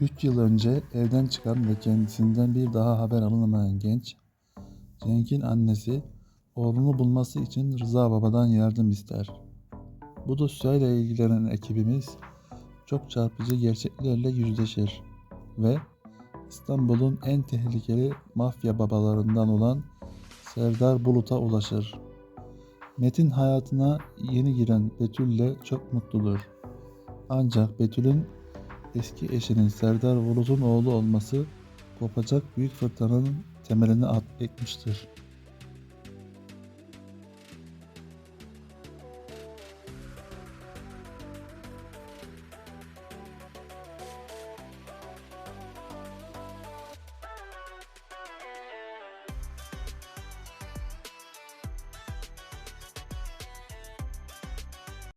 3 yıl önce evden çıkan ve kendisinden bir daha haber alınamayan genç, Cenk'in annesi oğlunu bulması için Rıza Baba'dan yardım ister. Bu dosyayla ilgilenen ekibimiz çok çarpıcı gerçeklerle yüzleşir ve İstanbul'un en tehlikeli mafya babalarından olan Serdar Bulut'a ulaşır. Metin hayatına yeni giren Betül'le çok mutludur. Ancak Betül'ün eski eşinin Serdar Bulut'un oğlu olması kopacak büyük fırtınanın temelini at ekmiştir.